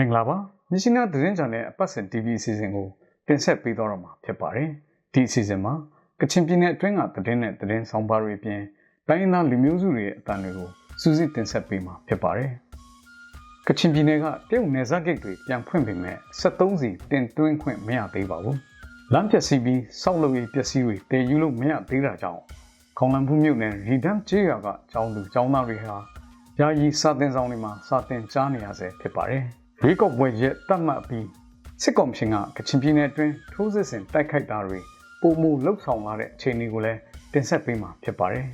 မင်္ဂလာပါမြရှိနာသတင်းချန်နယ်အပတ်စဉ် TV အစီအစဉ်ကိုတင်ဆက်ပေးတော့မှာဖြစ်ပါတယ်ဒီအစီအစဉ်မှာကချင်ပြည်နယ်အတွင်းကသတင်းနဲ့သတင်းဆောင်ပါတွေအပြင်တိုင်းရင်းသားလူမျိုးစုတွေရဲ့အတန်တွေကိုစူးစီးတင်ဆက်ပေးမှာဖြစ်ပါတယ်ကချင်ပြည်နယ်ကတရုတ်နယ်စပ်ဂိတ်တွေပြန်ဖွင့်ပေမဲ့73စီတင်သွင်းခွင့်မရသေးပါဘူးလမ်းပျက်စီးပြီးစောက်လုပ်ရေးပျက်စီးတွေတည်ယူလို့မရသေးတာကြောင့်ခေါင်လန်ဖူးမြို့နယ်ရီဒမ်ကျေးရွာကကျောင်းသူကျောင်းသားတွေဟာယာယီစာသင်ဆောင်တွေမှာစာသင်ကြားနေရဆဲဖြစ်ပါတယ်။ ရေကော့ပွဲရက်တတ်မှတ်ပြီးစစ်ကောင်ရှင်ကကချင်ပြည်နယ်အတွင်းထိုးစစ်ဆင်တိုက်ခိုက်တာတွေပုံမှုလှုပ်ဆောင်လာတဲ့အခြေအနေကိုလည်းတင်ဆက်ပေးမှာဖြစ်ပါတယ်။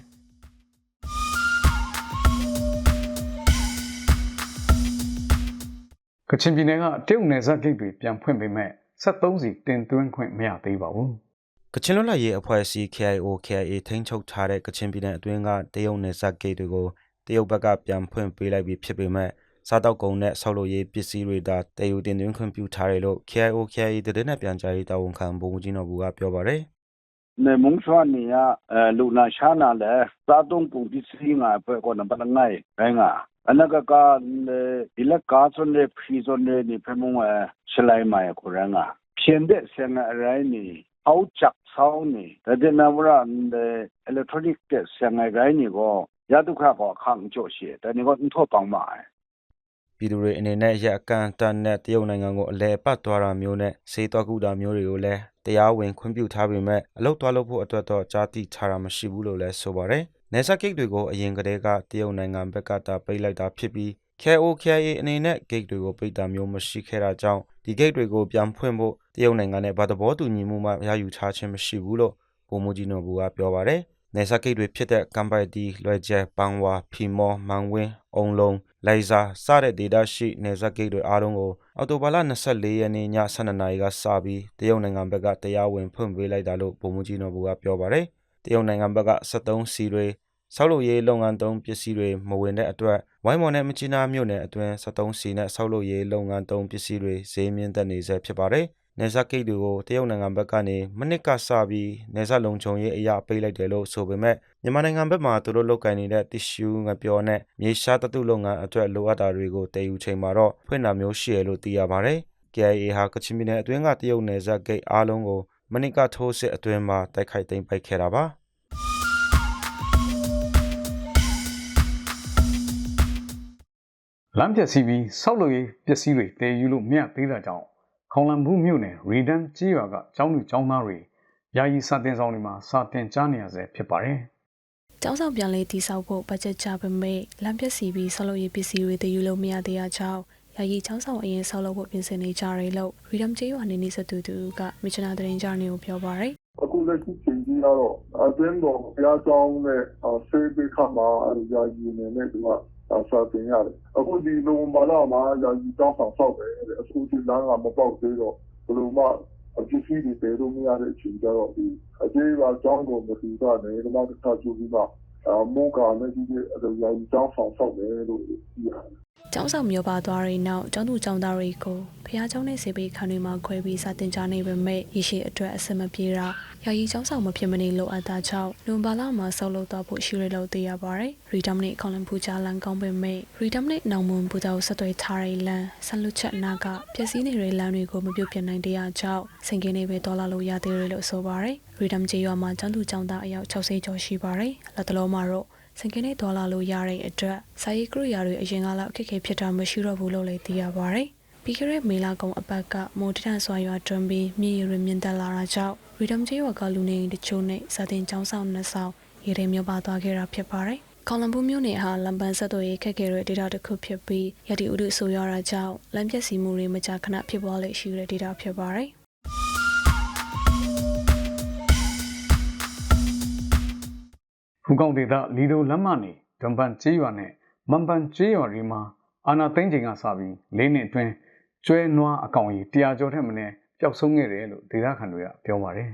ကချင်ပြည်နယ်ကတရုတ်နယ်စပ်ဂိတ်တွေပြန်ဖွင့်ပေမဲ့73စီတင်သွင်းခွင့်မရသေးပါဘူး။ကချင်လွတ်လပ်ရေးအဖွဲ့အစည်း KIO KIA ထိန်းချုပ်ထားတဲ့ကချင်ပြည်နယ်အတွင်းကတရုတ်နယ်စပ်ဂိတ်တွေကိုတရုတ်ဘက်ကပြန်ဖွင့်ပေးလိုက်ပြီးဖြစ်ပေမဲ့ စားတောက်ကုန်နဲ့ဆောက်လုပ်ရေးပစ္စည်းတွေသာတည်ယူတင်သွင်းခွင့်ပြုထားတယ်လို့ KIO KIA တည်တဲ့ပြန်ကြားရေးတာဝန်ခံဗိုလ်မှူးကြီးနော်ဘူကပြောပါတယ်နေမုံချွာနေရအဲလူနာရှာနာလေသာတုံးပူပစ္စည်းငါပဲကောနပနငိုင်ဘဲငါအနကကဒီလက်ကားစွန်တဲ့ဖီစွန်တဲ့ဒီဖမုံအရှလိုက်မိုင်ကိုရငါဖြင်းတဲ့ဆန်အရိုင်းနေအောက်ချက်ဆောင်းနေတဲ့နဝရန်တဲ့ electronic တဲ့ဆန်အရိုင်းနေကိုရတုခကောခန့်ကြောရှိတဲ့နေကိုထောပောင်းမှာ ပြည်သူတွေအနေနဲ့ရက်အကန့်အတန်နဲ့တရုတ်နိုင်ငံကိုအလဲပတ်သွားတာမျိုးနဲ့စေးသွားကူတာမျိုးတွေကိုလည်းတရားဝင်ခွင့်ပြုထားပေမဲ့အလုပ်သွားလုပ်ဖို့အတွက်တော့ကြားသိထားတာမရှိဘူးလို့လည်းဆိုပါတယ်။နေဆက်ဂိတ်တွေကိုအရင်ကတည်းကတရုတ်နိုင်ငံဘက်ကတာပိတ်လိုက်တာဖြစ်ပြီး KOKIA အနေနဲ့ဂိတ်တွေကိုပိတ်တာမျိုးမရှိခဲ့တာကြောင့်ဒီဂိတ်တွေကိုပြန်ဖွင့်ဖို့တရုတ်နိုင်ငံနဲ့ဘာသဘောတူညီမှုမှရယူထားခြင်းမရှိဘူးလို့ဗိုလ်မှူးကြီးနော်ဘူကပြောပါတယ်။နေဆက်ဂိတ်တွေဖြစ်တဲ့ကမ်ပိုက်တီလွယ်ကျဲပန်းဝါဖီမောမန်ဝင်းအုံလုံး လိုင်ဇာစတဲ့ဒေသရှိနေဆက်ဂိတ်တွေအားလုံးကိုအော်တိုဘာလ24ရက်နေ့ည12နာရီကစပြီးတရုတ်နိုင်ငံဘက်ကတရားဝင်ဖွင့်ပေးလိုက်တာလို့ဗိုလ်မှူးကြီးနော်ဘူကပြောပါတယ်။တရုတ်နိုင်ငံဘက်က73စီတွေဆောက်လုပ်ရေးလုပ်ငန်းသုံးပစ္စည်းတွေမဝင်တဲ့အတွက်ဝိုင်းမော်နဲ့မချီနာမြို့နယ်အတွင်း73စီနဲ့ဆောက်လုပ်ရေးလုပ်ငန်းသုံးပစ္စည်းတွေဈေးမြင့်တက်နေဆဲဖြစ်ပါတယ်။ နေဆက်ဂိတ်တွေကိုတရုတ်နိုင်ငံဘက်ကနေမနစ်ကစပြီးနေဆက်လုံခြုံရေးအရာပိတ်လိုက်တယ်လို့ဆိုပေမဲ့မြန်မာနိုင်ငံဘက်မှာသူတို့လုပ်ကင်နေတဲ့တ िश ူးငပြောနဲ့မြေရှားတတုလုပ်ငန်းအတွက်လိုအပ်တာတွေကိုတည်ယူချိန်မှာတော့ဖွင့်တာမျိုးရှိရလို့သိရပါတယ်။ KIA ဟာကချင်ပြည်နယ်အတွင်းကတရုတ်နယ်စပ်ဂိတ်အားလုံးကိုမနစ်ကထိုးစစ်အတွင်းမှာတိုက်ခိုက်သိမ်းပိုက်ခဲ့တာပါ။လမ်းပျက်စီးပြီးဆောက်လုပ်ရေးပစ္စည်းတွေတည်ယူလို့မရသေးတာကြောင့် ခေါင်လန်ဘူးမြို့နယ်ရီဒန်ကျေးရွာကကျောင်းသူကျောင်းသားတွေယာယီစာတင်ဆောင်တွေမှာစာတင်ကြားနေရဆဲဖြစ်ပါတယ်။ကျောင်းဆောင်ပြန်လေးတိစောက်ဖို့ဘတ်ဂျက်ချပေမဲ့လမ်းပျက်စီးပြီးဆောက်လုပ်ရေးပစ္စည်းတွေတည်ယူလို့မရသေးတာကြောင့်ယာယီကျောင်းဆောင်အရင်ဆောက်လုပ်ဖို့ပြင်ဆင်နေကြတယ်လို့ Freedom ကျေးရွာနေနေစတူတူကမချနာသတင်းကြားနေကိုပြောပါရယ်အခုလက်ရှိချိန်ကြီးကတော့အတွင်းတော်ဘုရားကျောင်းနဲ့ဆေးပေးခတ်မှာယာယီနေနဲ့သူကစာတင်ရတယ်အခုဒီလုံမာလာမှာယာယီကျောင်းဆောင်ဆောက်တယ် အခုဒီလမ်းကမပေါက်သေးတော့ဘယ်လိုမှအပစ္စည်းတွေပေးလို့မရတဲ့အချိန်ကျတော့ဒီအကျေးကကျောင်းကိုမတူတာနဲ့ဒီမှာတစ်ခါကြည့်ပြီးမှမုန်းကာနဲ့ဒီယာယီကျောင်းဆောင်ဆောက်တယ်လို့ပြောရတယ် ကျောင်းဆောင်မျိုးပါသွားတဲ့နောက်ကျောင်းသူကျောင်းသားတွေကိုဖះကျောင်းနဲ့ဆေးပေးခန်းတွေမှာခွဲပြီးစာတင်ကြနေပေမဲ့ရရှိအတွက်အစမပြေတာယာယီကျောင်းဆောင်မဖြစ်မနေလိုအပ်တာကြောင့်လွန်ပါလာမှာဆောက်လုပ်တော့ဖို့ရှိရလို့သိရပါတယ်။ Freedom နဲ့ Colin ပူချာလန်ကောင်းပေမဲ့ Freedom နဲ့နောင်မွန်ပူတာကိုဆက်သွယ်ထားတဲ့လမ်းဆန်လွတ်ချက်နာကပျက်စီးနေတဲ့လမ်းတွေကိုမပြုတ်ပြနိုင်တဲ့အကြောင်းစင်ကင်းနေပဲတော်လာလို့ရသေးတယ်လို့ဆိုပါတယ်။ Freedom ကျေးရွာမှာကျောင်းသူကျောင်းသားအယောက်60ကျော်ရှိပါတယ်။လက်တလုံးမှာတော့ စင်ကင်းနဲ့ဒေါ်လာလို့ရတဲ့အတွက်စာရေးကရိယာတွေအရင်ကလောက်အခက်အခဲဖြစ်တာမရှိတော့ဘူးလို့လည်းသိရပါဗျ။ပြီးခဲ့တဲ့မေလကုံအပတ်ကမိုးတထန်စွာရွာတွန်းပြီးမြေရီမြင့်တက်လာတာကြောင့်ရီဒမ်ကျေးရွာကလူနေတချို့နဲ့စာတင်ကျောင်းဆောင်နှစ်ဆောင်ရေထဲမြုပ်ပါသွားခဲ့တာဖြစ်ပါတယ်။ကော်လံဘူးမြို့နယ်ဟာလမ်ပန်ဆက်သွယ်ရေးခက်ခဲတဲ့ဒေသတစ်ခုဖြစ်ပြီးရတီဥဒုဆိုရတာကြောင့်လမ်းပျက်စီးမှုတွေမကြာခဏဖြစ်ပွားလေရှိတဲ့ဒေသဖြစ်ပါတယ်။ ဖူကောင်ဒေသလီဒိုလမ်းမနေဒွန်ပန်ကျေးရွာနဲ့မန်ပန်ကျေးရွာတွေမှာအာနာသိန်းချိန်ကစပြီးလေးနှစ်အတွင်းကျွဲနွားအကောင်ကြီးတရားကျော်ထက်မနည်းပျောက်ဆုံးခဲ့တယ်လို့ဒေသခံတွေကပြောပါတယ်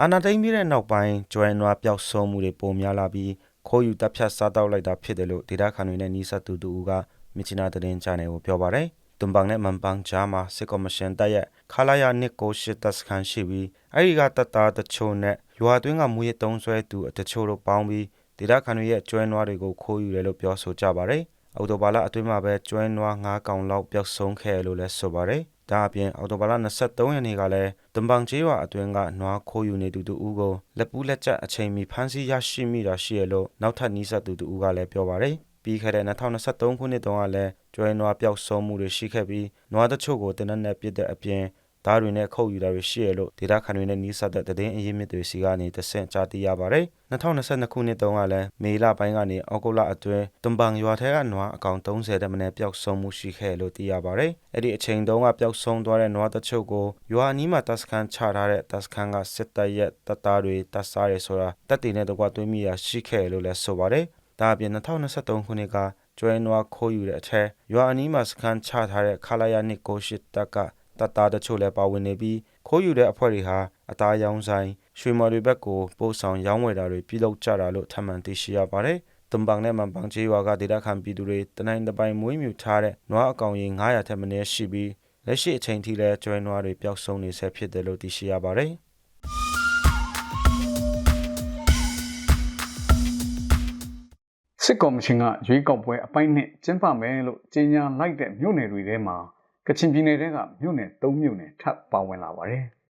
အာနာသိမ့်ပြီးတဲ့နောက်ပိုင်းကျွဲနွားပျောက်ဆုံးမှုတွေပိုများလာပြီးခိုးယူတပ်ဖြတ်စားတောက်လိုက်တာဖြစ်တယ်လို့ဒေသခံတွေနဲ့နီးစပ်သူတူကမြချနာသတင်းချာနယ်ကိုပြောပါတယ်။ တွန်ဘန်နဲ့မန်ပန်းဂျာမှာစစ်ကော်မရှင်တပ်ရဲ့ခလာယာနစ်ကိုရှစ်တပ်စခန်းရှိပြီးအဲဒီကတပ်သားတချို့နဲ့ရွာတွင်းကမူရတုံးဆွဲသူတချို့တို့ပေါင်းပြီးဒေသခံတွေရဲ့ကျွဲနွားတွေကိုခိုးယူတယ်လို့ပြောဆိုကြပါတယ်။အော်တိုဘာလအတွင်းမှာပဲကျွဲနွား9កောင်လောက်ပျောက်ဆုံးခဲ့တယ်လို့လည်းဆိုပါတယ်ဒါအပြင်အော်တိုဘာလ23ရက်နေ့ကလည်းတံပန်ကျေးရွာအတွင်းကနွားခိုးယူနေသူတူဦးကိုလက်ပူးလက်ချက်အချိန်မီဖမ်းဆီးရရှိမိတာရှိရလို့နောက်ထပ်နီးစပ်သူတူဦးကလည်းပြောပါတယ် ပြီးခဲ့တဲ့2023ခုနှစ်တုန်းကလည်းကျွဲနွားပျောက်ဆုံးမှုတွေရှိခဲ့ပြီးနွားတချို့ကိုတင်နက်နဲ့ပြစ်တဲ့အပြင်ဓာတ်တွေနဲ့ခုတ်ယူတာတွေရှိရလို့ဒေတာခန်တွေနဲ့နီးစပ်တဲ့သတင်းအရင်းမြစ်တွေစီကနေတဆင့်ကြားသိရပါတယ်။2022ခုနှစ်တုန်းကလည်းမေလပိုင်းကနေအောက်တိုဘာအတွင်းတံပန်ရွာထဲကနွားအကောင်30တက်မနဲ့ပျောက်ဆုံးမှုရှိခဲ့လို့သိရပါတယ်။အဲ့ဒီအချိန်တုန်းကပျောက်ဆုံးသွားတဲ့နွားတချို့ကိုရွာအနီးမှာတပ်စခန်းချထားတဲ့တပ်စခန်းကစစ်တပ်ရဲ့တပ်သားတွေတပ်စားတွေဆိုတာတပ်တွေနဲ့တကွသွင်းမိရရှိခဲ့လို့လည်းဆိုပါတယ်။ ဒါအပြင်2023ခုနှစ်ကကျွဲနွားခိုးယူတဲ့အထက်ရွာအနီးမှာစခန်းချထားတဲ့ခလာယာနစ်ကိုရှိတပ်ကတပ်သားတချို့လည်းပါဝင်နေပြီးခိုးယူတဲ့အဖွဲ့တွေဟာအသားရောင်းဆိုင်ရွှေမော်တွေဘက်ကိုပို့ဆောင်ရောင်းဝယ်တာတွေပြုလုပ်ကြတာလို့ထပ်မံသိရှိရပါတယ်။တံပန်နဲ့မန်ပန်ချေးရွာကဒေတာခံပြည်သူတွေတနိုင်တပိုင်မွေးမြူထားတဲ့နွားအကောင်ရေ900ထက်မနည်းရှိပြီးလက်ရှိအချိန်ထိလည်းကျွဲနွားတွေပျောက်ဆုံးနေဆဲဖြစ်တယ်လို့သိရှိရပါတယ်။ စစ်ကော်မရှင်ကရွေးကောက်ပွဲအပိုင်းနဲ့ကျင်းပမယ်လို့ကြေညာလိုက်တဲ့မြို့နယ်တွေထဲမှာကချင်ပြည်နယ်ထဲကမြို့နယ်၃မြို့နယ်ထပ်ပါဝင်လာပါတယ်။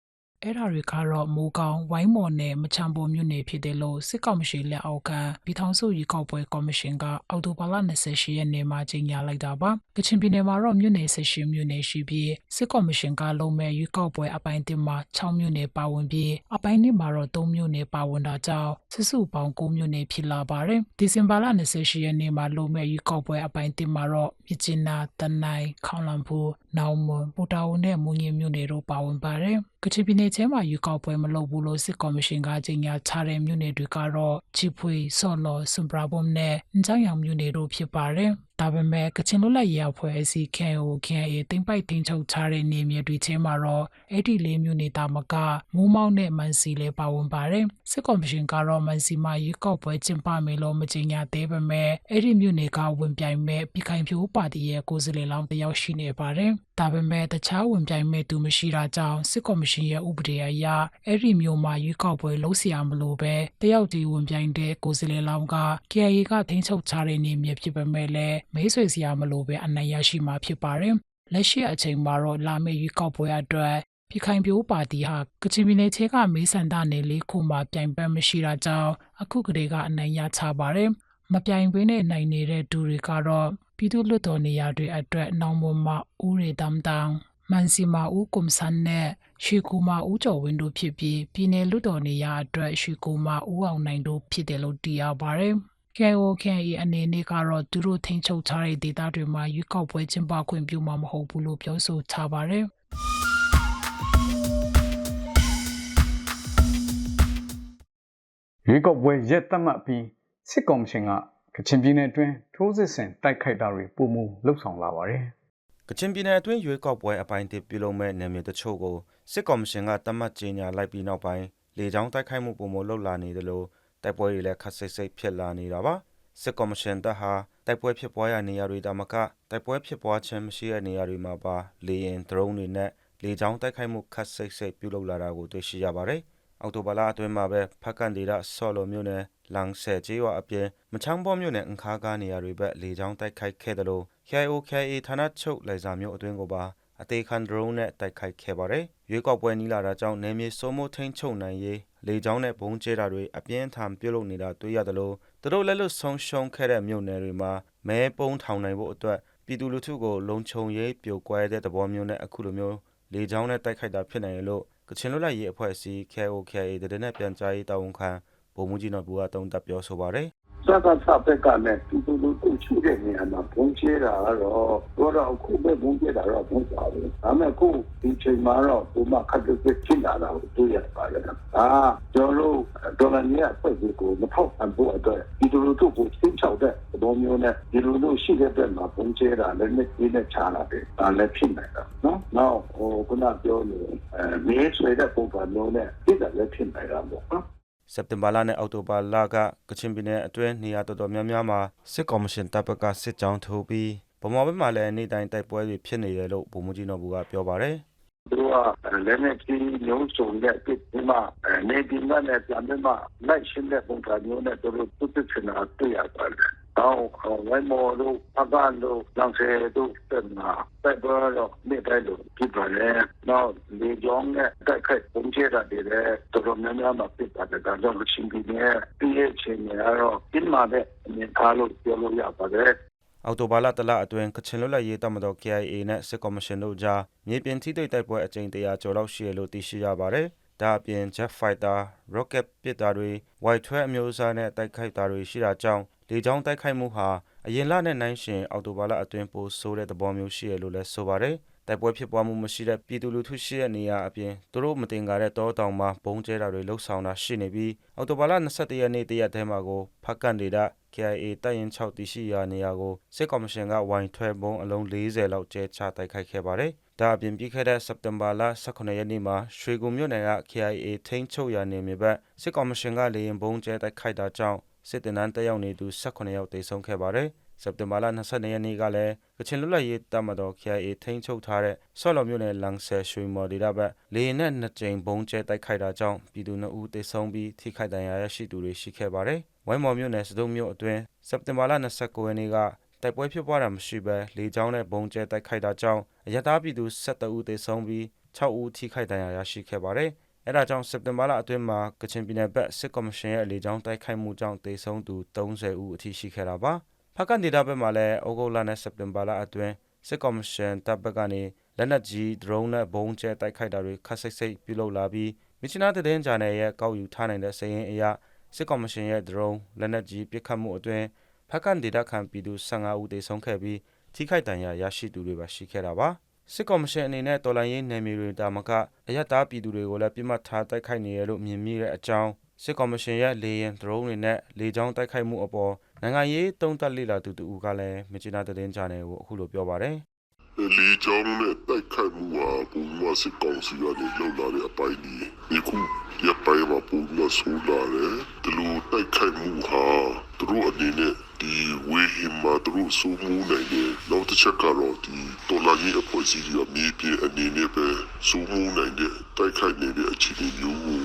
အဲ့ဒါတွေကတော့မိုးကောင်းဝိုင်းမော်နယ်မချံပေါ်မြို့နယ်ဖြစ်တယ်လို့စစ်ကောင်မရှိလက်အောက်ကပြည်ထောင်စုရေကောက်ပွဲကော်မရှင်ကအောက်တိုဘာလ28ရက်နေ့မှာကြေညာလိုက်တာပါကချင်ပြည်နယ်မှာတော့မြို့နယ်18မြို့နယ်ရှိပြီးစစ်ကော်မရှင်ကလုံးမဲ့ရေကောက်ပွဲအပိုင်းတင်မှာ6မြို့နယ်ပါဝင်ပြီးအပိုင်းနှစ်မှာတော့3မြို့နယ်ပါဝင်တာကြောင့်စစ်စုပေါင်း9မြို့နယ်ဖြစ်လာပါတယ်ဒီဇင်ဘာလ28ရက်နေ့မှာလုံးမဲ့ရေကောက်ပွဲအပိုင်းတင်မှာတော့မြစ်ကျင်းနာတနိုင်းခေါင်လန်ဖူနောင်မွန်ပူတာဝန်နဲ့မူငင်းမြို့နယ်တို့ပါဝင်ပါတယ်ကချင်ပြည်နယ်ထဲမှာရွေးကောက်ပွဲမလုပ်ဘူးလို့စစ်ကော်မရှင်ကကြေညာထားတဲ့မြို့နယ်တွေကတော့ချီဖွေဆော့လော်စွန်ပရာဘုံနဲ့အန်ချောင်းရောင်မြို့နယ်တို့ဖြစ်ပါတယ်။ ဒါပေမဲ့ကချင်လွတ်လပ်ရေးအဖွဲ့အစည်း KO KA တင်ပိုက်တင်ချုပ်ထားတဲ့နေမြေတွေထဲမှာတော့အဲ့ဒီလေးမြို့နယ်တာမကမိုးမောက်နဲ့မန်စီလည်းပါဝင်ပါတယ်။စစ်ကော်မရှင်ကတော့မန်စီမှာရွေးကောက်ပွဲကျင်းပမယ်လို့မကြေညာသေးပေမဲ့အဲ့ဒီမြို့နယ်ကဝင်ပြိုင်မဲ့ပြည်ခိုင်ဖြိုးပါတီရဲ့ကိုယ်စားလှယ်လောင်းတစ်ယောက်ရှိနေပါတယ်။ဒါပေမဲ့တခြားဝင်ပြိုင်မဲ့သူမရှိတာကြောင့်စစ်ကော်မရှင်ရဲ့ဥပဒေအရအဲ့ဒီမျိုးမှာရွေးကောက်ပွဲလုံးစီရမလို့ပဲတယောက်တည်းဝင်ပြိုင်တဲ့ကိုယ်စားလှယ်လောင်းက KIA ကထိန်းချုပ်ထားတဲ့နေမြေဖြစ်ပေမဲ့လည်းမဲဆွေစရာမလို့ပဲအနိုင်ရရှိမှာဖြစ်ပါတယ်။လက်ရှိအချိန်မှာတော့လာမယ့်ရွေးကောက်ပွဲအတွက်ပြည်ခိုင်ပြိုးပါတီဟာကချင်ပြည်နယ်ထဲကမေးဆန္ဒနယ်လေးခုမှာပြိုင်ပွဲမရှိတာကြောင့်အခုကတည်းကအနိုင်ရချပါတယ်။မပြိုင်ဘဲနဲ့နိုင်နေတဲ့သူတွေကတော့ ပြည်သူ့လွှတ်တော်နေရာတွေအတွက်နောင်မမဦးရီတမ်တန်မန်စီမာဦးကုမ်ဆန်နဲ့ရွှေကူမာဦးကျော်ဝင်းတို့ဖြစ်ပြီးပြည်내လွှတ်တော်နေရာအတွက်ရွှေကူမာဦးအောင်နိုင်တို့ဖြစ်တယ်လို့သိရပါတယ်။ KOKE အနေနဲ့ကတော့သူတို့ထိန်းချုပ်ထားတဲ့ဒေသတွေမှာရွေးကောက်ပွဲကျင်းပခွင့်ပြုမှာမဟုတ်ဘူးလို့ပြောဆိုထားပါတယ်။ရွေးကောက်ပွဲရက်သတ်မှတ်ပြီးစစ်ကော်မရှင်က ကချင်ပြည်နယ်အတွင်းထိုးစစ်ဆင်တိုက်ခိုက်တာတွေပုံမူလှုပ်ဆောင်လာပါတယ်ကချင်ပြည်နယ်အတွင်းရွေးကောက်ပွဲအပိုင်းတစ်ပြုလုပ်မဲ့နယ်မြေတချို့ကိုစစ်ကော်မရှင်ကတတ်မှတ်ကြေညာလိုက်ပြီးနောက်ပိုင်းလေကြောင်းတိုက်ခိုက်မှုပုံမလှုပ်လာနေတယ်လို့တိုက်ပွဲတွေလည်းခက်စိတ်စိတ်ဖြစ်လာနေတာပါစစ်ကော်မရှင်တပ်ဟာတိုက်ပွဲဖြစ်ပွားရာနေရာတွေတာမကတိုက်ပွဲဖြစ်ပွားခြင်းမရှိတဲ့နေရာတွေမှာပါလေရင်ဒရုန်းတွေနဲ့လေကြောင်းတိုက်ခိုက်မှုခက်စိတ်စိတ်ပြုလုပ်လာတာကိုတွေ့ရှိရပါတယ်အောက်တိုဘာလအတွင်းမှာပဲဖက်ကန်ဒေတာဆော်လိုမျိုးနဲ့ လန်ဆယ်ကျေးရွာအပြင် မချောင်းပေါ်မြို့နယ်အခါကားနေရာတွေဘက် လေကြောင်းတိုက်ခိုက်ခဲ့တယ်လို့ KIO KIA ဌာနချုပ် လိုင်ဇာမြို့အတွင်းကိုပါ အသေးခံဒရုန်းနဲ့ တိုက်ခိုက်ခဲ့ပါတယ်။ရွေးကောက်ပွဲနီးလာတာကြောင့် နယ်မြေစိုးမိုးထိန်းချုပ်နိုင်ရေး လေကြောင်းနဲ့ဘုံကျဲတာတွေ အပြင်းထန်ပြုလုပ်နေတာတွေ့ရတယ်လို့သူတို့ လက်လွတ်ဆုံးရှုံးခဲ့တဲ့ မြို့နယ်တွေမှာ မဲပုံးထောင်နိုင်ဖို့အတွက် ပြည်သူလူထုကို လုံခြုံရေးပြိုကွဲတဲ့သဘောမျိုးနဲ့ အခုလိုမျိုး လေကြောင်းနဲ့ တိုက်ခိုက်တာဖြစ်နိုင်တယ်လို့ ကချင်လွတ်လပ်ရေးအဖွဲ့အစည်း KOKA တတဲ့နဲ့ ပြန်ကြားရေးတာဝန်ခံ ဗိုလ်မှူးကြီးနော်ဘူကတုံးတက်ပြောဆိုပါတယ်စကားစပက်ကနဲ့ဒီလိုလိုကိုချူတဲ့နေရာမှာဘုံကျဲတာကတော့တော့တော့အခုပဲဘုံကျဲတာတော့ဘုံပါဘူးဒါပေမဲ့အခုဒီချိန်မှာတော့ဘုမခက်တဲ့ဖြစ်လာတာကိုတွေ့ရပါတယ်အာကျွန်တော်ဒေါ်လာနီးအဖွဲ့ကိုမထောက်အံ့ဖို့အတွက်ဒီလိုလိုကိုသိချောက်တဲ့သဘောမျိုးနဲ့ဒီလိုလိုရှိတဲ့အတွက်မှာဘုံကျဲတာလည်းနဲ့ဒီနဲ့ချလာတယ်ဒါလည်းဖြစ်နိုင်တာနော်နောက်ဟိုခုနပြောလို့အဲမေးဆွေတဲ့ပုံစံမျိုးနဲ့ဒီကလည်းဖြစ်နိုင်တာပေါ့နော် စက်တင်ဘာလနဲ့အောက်တိုဘာလကကချင်ပြည်နယ်အတွင်းနေရာတော်တော်များများမှာစစ်ကော်မရှင်တပ်ဘက်ကစစ်ကြောင်းထိုးပြီးဗမာဘက်မှာလည်းနေ့တိုင်းတိုက်ပွဲတွေဖြစ်နေတယ်လို့ဗိုလ်မှူးကြီးနော်ဘူကပြောပါတယ်သူကလည်းနဲ့ဒီမျိုးစုံတဲ့ဒီမှာနေဒီမှာနဲ့ပြန်မလိုက်ရှင်းတဲ့ပုံစံမျိုးနဲ့သူတို့သူ့ဖြစ်နေတာတွေ့ရပါတယ် တော့ဝိုင်းမော်တို့အပန်းတို့လောင်ဆယ်တို့တက်မှာပဲဘောတော့မိတဲ့လူဖြစ်ပါလေတော့လေကြောင်းနဲ့တက်ခက်ပုံချတာတွေလည်းတော်တော်များများမှာဖြစ်ပါတယ်ဒါကြောင့်ချင်းပြည်နယ်ပြည်ရဲ့ချင်းတွေကတော့ပြင်းမာတဲ့အနေထားလို့ပြောလို့ရပါတယ်အော်တိုဘာလတလအတွင်းကချင်လွတ်လပ်ရေးတပ်မတော် KIA နဲ့စစ်ကော်မရှင်တို့ကြားမြေပြင်ထိတွေ့တိုက်ပွဲအကြိမ်100ကျော်လောက်ရှိရလို့သိရှိရပါတယ်။ဒါအပြင် Jet Fighter, Rocket ပစ်တာတွေ Y12 အမျိုးအစားနဲ့တိုက်ခိုက်တာတွေရှိတာကြောင့် လေကြောင်းတိုက်ခိုက်မှုဟာအရင်လနဲ့နိုင်ရှင်အော်တိုဘာလအတွင်းပိုဆိုးတဲ့သဘောမျိုးရှိရလို့လည်းဆိုပါတယ်။တိုက်ပွဲဖြစ်ပွားမှုမရှိတဲ့ပြည်သူလူထုရှိတဲ့နေရာအပြင်သူတို့မတင်ကြတဲ့တောတောင်မှာဘုံကျဲတာတွေလှုပ်ဆောင်တာရှိနေပြီးအော်တိုဘာလ21ရက်နေ့တရက်တည်းမှာကိုဖက်ကန်ဒေတာ KIA တပ်ရင်6တီရှိရာနေရာကိုစစ်ကော်မရှင်ကဝိုင်ထွဲဘုံအလုံး40လောက်ကျဲချတိုက်ခိုက်ခဲ့ပါတယ်။ဒါအပြင်ပြီးခဲ့တဲ့စက်တင်ဘာလ18ရက်နေ့မှာရွှေကူမြို့နယ်က KIA ထိန်းချုပ်ရာနေမြေဘက်စစ်ကော်မရှင်ကလေရင်ဘုံကျဲတိုက်ခိုက်တာကြောင့် စစ်တင်နန်းတက်ရောက်နေသူ18ယောက်တေဆုံးခဲ့ပါတယ်။စက်တင်ဘာလ22ရက်နေ့ကလည်းကချင်လွတ်လပ်ရေးတပ်မတော် KIA ထိန်းချုပ်ထားတဲ့ဆော့လော်မြို့နယ်လန်ဆယ်ရွှေမော်ဒေသဘက်လေရင်နဲ့နှစ်ကြိမ်ဘုံကျဲတိုက်ခိုက်တာကြောင့်ပြည်သူ2ဦးတေဆုံးပြီးထိခိုက်ဒဏ်ရာရရှိသူတွေရှိခဲ့ပါတယ်။ဝိုင်းမော်မြို့နယ်စတုံးမြို့အတွင်းစက်တင်ဘာလ29ရက်နေ့ကတိုက်ပွဲဖြစ်ပွားတာမရှိဘဲလေကြောင်းနဲ့ဘုံကျဲတိုက်ခိုက်တာကြောင့်အရတားပြည်သူ12ဦးသေဆုံးပြီး6ဦးထိခိုက်ဒဏ်ရာရရှိခဲ့ပါတယ်။ အဲဒါကြောင့်စက်တင်ဘာလအတွင်းမှာကချင်ပြည်နယ်ဘက်စစ်ကော်မရှင်ရဲ့လေကြောင်းတိုက်ခိုက်မှုကြောင့်သေဆုံးသူ30ဦးအထိရှိခဲ့တာပါ။ဖက်ကန်ဒေတာဘက်မှာလည်းဩဂုတ်လနဲ့စက်တင်ဘာလအတွင်းစစ်ကော်မရှင်တပ်ဘက်ကနေလက်နက်ကြီး drone နဲ့ဘုံကျဲတိုက်ခိုက်တာတွေခက်စိတ်စိတ်ပြုလုပ်လာပြီးမြချနာတဲ့တဲ့ဂျာနယ်ရဲ့ကောက်ယူထားနိုင်တဲ့စည်ရင်အရာစစ်ကော်မရှင်ရဲ့ drone လက်နက်ကြီးပစ်ခတ်မှုအတွင်းဖက်ကန်ဒေတာခံပြည်သူ15ဦးသေဆုံးခဲ့ပြီးထိခိုက်ဒဏ်ရာရရှိသူတွေပါရှိခဲ့တာပါ စစ်ကော်မရှင်အနေနဲ့တော်လိုင်းရေးနယ်မြေတွေတာမကအယက်သားပြည်သူတွေကိုလည်းပြစ်မှတ်ထားတိုက်ခိုက်နေရလို့မြင်မိတဲ့အကြောင်းစစ်ကော်မရှင်ရဲ့လေရင် drone တွေနဲ့လေကြောင်းတိုက်ခိုက်မှုအပေါ်နိုင်ငံရေးတုံးတက်လေလာသူတူကလည်းမြချနာတဲ့တဲ့ဂျာနယ်ကိုအခုလိုပြောပါတယ်လီကြောင်းနဲ့တိုက်ခိုက်မှုဟာပုံမှန်စစ်ကောင်စီကနေလောက်လာတဲ့အပိုင်းကြီးဒီခုရ ပိုင်းမှာပုံမှန်ဆိုးလာတယ်ဒီလိုတိုက်ခိုက်မှုဟာသူတို့အနေနဲ့ဒီဝေဟင်မှာသူတို့စိုးမှုနိုင်တယ်နောက်တစ်ချက်ကတော့ဒီတော်လာကြီးအဖွဲ့အစည်းကြီးအမြင့်ပြည့်အနေနဲ့ပဲစိုးမှုနိုင်တဲ့တိုက်ခိုက်နေတဲ့အခြေအနေမျိုးကို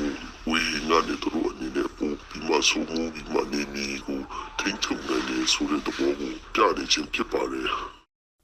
ဝေဟင်ကနေသူတို့အနေနဲ့ပုံပြီးမှစိုးမှုပြီးမှနေမီကိုထိန်းချုပ်နိုင်တယ်ဆိုတဲ့သဘောကိုပြနေခြင်းဖြစ်ပါတယ်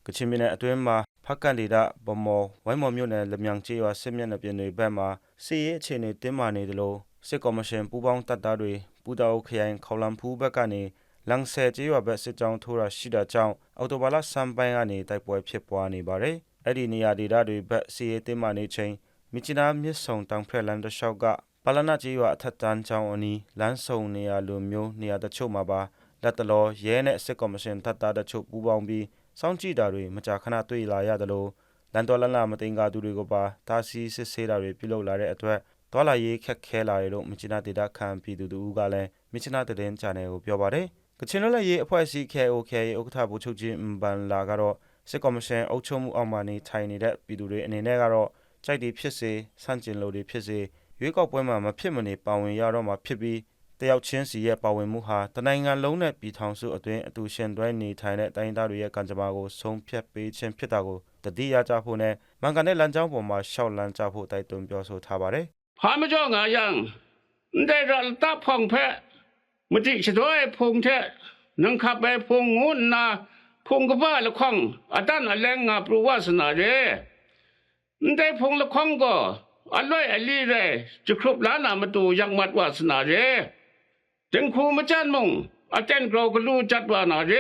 ကချင်ပြည်နယ်အတွင်းမှာ ဖက်ကန်ဒေတာဗမော်ဝိုင်းမော်မြို့နယ်လမြောင်ကျေးရွာစစ်မျက်နှာပြင်တွေဘက်မှာစီရေးအခြေအနေတင်းမာနေသလိုစစ်ကော်မရှင်ပူးပေါင်းတပ်သားတွေပူတောက်ခရိုင်ခေါလမ်ဖူးဘက်ကနေလန်ဆယ်ကျေးရွာဘက်စစ်ကြောင်းထိုးတာရှိတာကြောင့်အော်တိုဘာလစမ်ပိုင်းကနေတိုက်ပွဲဖြစ်ပွားနေပါတယ်။အဲ့ဒီနေရာဒေတာတွေဘက်စီရေးတင်းမာနေချိန်မြစ်ချနာမြစ်ဆုံတောင်ဖက်လန်တလျှောက်ကပါလနာကျေးရွာအထက်တန်းချောင်းအနီးလမ်းဆုံနေရာလိုမျိုးနေရာတချို့မှာပါလက်တလောရဲနဲ့စစ်ကော်မရှင်တပ်သားတချို့ပူးပေါင်းပြီး စောင့်ကြည့်တာတွေမကြာခဏတွေ့လာရတယ်လို့လန်တော်လန်လာမတင်ကာသူတွေကိုပါတာစီစစ်ဆေးတာတွေပြုလုပ်လာတဲ့အတွက်တွာလာရေးခက်ခဲလာတယ်လို့မြချနာဒေတာခံပြည်သူတို့ကလည်းမြချနာတဲ့တဲ့ချန်နယ်ကိုပြောပါတယ်ကချင်လွတ်လပ်ရေးအဖွဲ့အစည်း KOK ဥက္ကဋ္ဌဗိုလ်ချုပ်ကြီးအမ်ဘန်လာကတော့စစ်ကော်မရှင်အုပ်ချုပ်မှုအောက်မှာနေထိုင်နေတဲ့ပြည်သူတွေအနေနဲ့ကတော့ကြိုက်တွေဖြစ်စေဆန့်ကျင်လို့တွေဖြစ်စေရွေးကောက်ပွဲမှာမဖြစ်မနေပါဝင်ရတော့မှာဖြစ်ပြီး တယောက်ချင်းစီရဲ့ပါဝင်မှုဟာတနိုင်ငံလုံးနဲ့ပြည်ထောင်စုအတွင်းအတူရှင်တွဲနေထိုင်တဲ့တိုင်းသားတွေရဲ့ကံကြမ္မာကိုဆုံးဖြတ်ပေးခြင်းဖြစ်တာကိုတတိယကြဖို့နဲ့မန်ကန်တဲ့လမ်းကြောင်းပေါ်မှာရှောက်လန်းကြဖို့တိုက်တွန်းပြောဆိုထားပါတယ်။ဟာမကြောငါယံဒေရလတာဖောင်ဖဲမတိချတော့ဖုန်တဲ့နန်ခပဲဖုန်ငုံနာဖုန်ကပါလခေါင်အတန်အလဲငါပရဝစနာရဲတဲ့ဖုန်လခေါင်ကအလွဲ့အလီရဲကျခုပလာနာမတူရောက်မတ်ဝစနာရဲ ถึงครูมาจ้านมงอาจารย์เราก็รู้จัดว่านาเร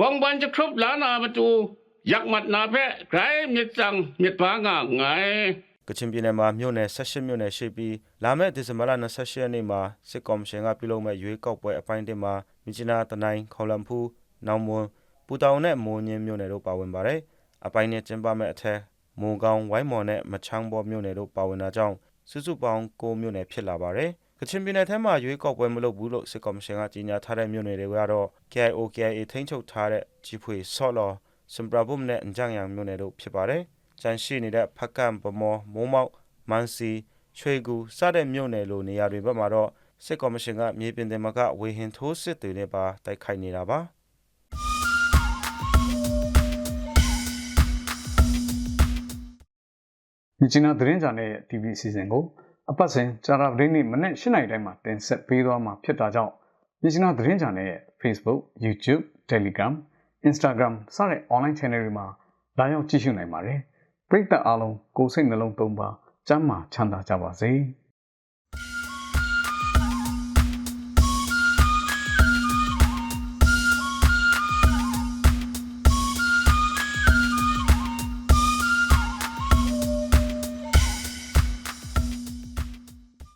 วังวันจะครบล้านนามาตูยักมัดนาแพะใครมีจังมีปางาไง ကချင်ပြည်နယ်မှာမြို့နယ်18မြို့နယ်ရှိပြီးလာမယ့်ဒီဇင်ဘာလ28ရက်နေ့မှာစစ်ကော်မရှင်ကပြုလုပ်မဲ့ရွေးကောက်ပွဲအပိုင်းတင်မှာမြစ်ချနာတနိုင်းခေါလမ်ဖူးနောင်မွန်ပူတောင်နဲ့မိုးညင်းမြို့နယ်တို့ပါဝင်ပါတယ်အပိုင်းနဲ့ကျင်းပမဲ့အထက်မုံကောင်းဝိုင်းမော်နဲ့မချောင်းဘောမြို့နယ်တို့ပါဝင်တာကြောင့်စုစုပေါင်း9မြို့နယ်ဖြစ်လာပါတယ် ကချင်ပြည်နယ်ထဲမှာရွေးကောက်ပွဲမလုပ်ဘူးလို့စစ်ကော်မရှင်ကကြေညာထားတဲ့မြို့နယ်တွေကတော့ KIO KIA ထိန်းချုပ်ထားတဲ့ကြီးဖွေဆော့လော်စမ်ပရာဘုမ်နဲ့အန်ဂျန်ယန်မြို့နယ်တို့ဖြစ်ပါတယ်။ကျန်ရှိနေတဲ့ဖက်ကန်ဗမော်မိုးမောက်မန်စီရွှေကူစတဲ့မြို့နယ်လိုနေရာတွေဘက်မှာတော့စစ်ကော်မရှင်ကမြေပြင်တင်မကဝေဟင်ထိုးစစ်တွေနဲ့ပါတိုက်ခိုက်နေတာပါ။မြစ်ချနာသတင်းဂျာနယ်ရဲ့ TV အစီအစဉ်ကို အပတ်စဉ်ကြာတာပတင်းနေ့မနေ့၈နိုင်တိုင်းမှာတင်ဆက်ပေးသွားမှာဖြစ်တာကြောင့်မြစ်ရှင်နာသတင်းချန်နယ်ရဲ့ Facebook, YouTube, Telegram, Instagram စတဲ့ online channel တွေမှာလာရောက်ကြည့်ရှုနိုင်ပါတယ်ပရိသတ်အားလုံးကိုယ်စိတ်နှလုံးသုံးပါကျမ်းမာချမ်းသာကြပါစေ။